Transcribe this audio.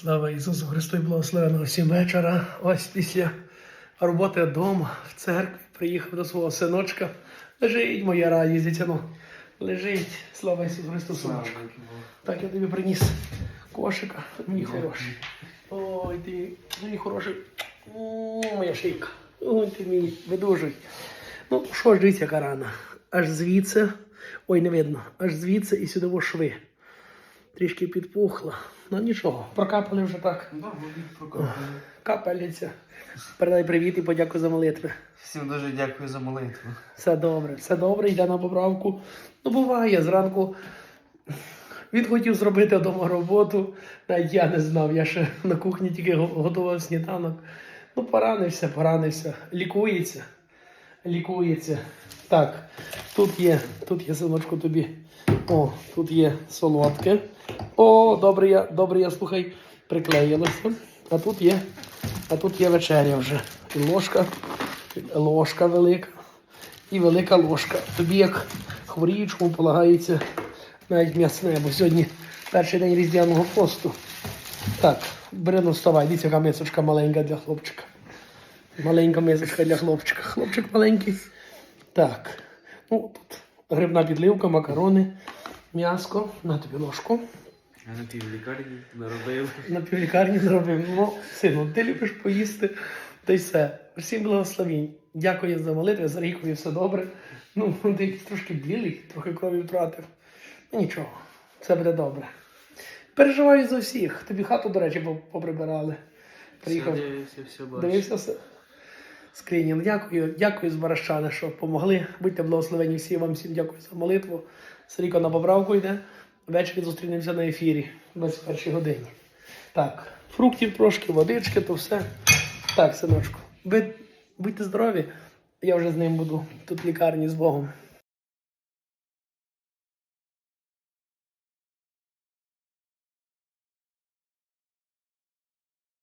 Слава Ісусу Христу і благословеного всім вечора. Ось після роботи вдома в церкві приїхав до свого синочка. Лежить моя радість, дитяно. Лежить. Слава Ісусу Христу, синочка. Так, я тобі приніс кошика. Мій хороший. Ой, ти мій хороший. М, Моя шийка. Ой, ти мій видужий. Ну, що ж, дивіться, яка рана. Аж звідси, ой, не видно, аж звідси і сюди шви. Трішки підпухла. Ну нічого, прокапали вже так. Да, водить прокопали. Капельниця. Передай привіт і подякуй за молитви. Всім дуже дякую за молитву. Все добре, все добре, йде на поправку. Ну, буває, зранку він хотів зробити вдома роботу, навіть я не знав, я ще на кухні тільки готував сніданок. Ну, поранився, поранився, лікується, лікується. Так, тут є, тут є синочку тобі. О, тут є солодке. О, добре, я, добре, я слухай, приклеїлося. А тут є, а тут є вечеря вже. І ложка, ложка велика і велика ложка. Тобі як хворіючому полагається навіть м'ясне, бо сьогодні перший день різдвяного посту. Так, Брино, вставай, дивіться, яка мисочка маленька для хлопчика. Маленька мисочка для хлопчика. Хлопчик маленький. Так. Ну, тут грибна підливка, макарони, м'яско. На тобі ложку. Я на тій лікарні наробив. На півлікарні зробив. Ну, сину, ти любиш поїсти, та й все. Всім благословінь. Дякую за молитви, за рікові все добре. Ну, ти якийсь трошки білий, трохи крові втратив. Ну нічого, все буде добре. Переживаю за всіх. Тобі хату, до речі, поприбирали. Приїхав. Все дивився, все бачив. Дивився все. Скринів. Дякую, дякую з Баращани, що допомогли. Будьте благословені всі, вам всім дякую за молитву. Сріко на поправку йде. Ввечері зустрінемося на ефірі в 21 годині. Так, фруктів трошки, водички, то все. Так, синочку. Будьте здорові. Я вже з ним буду тут в лікарні з Богом.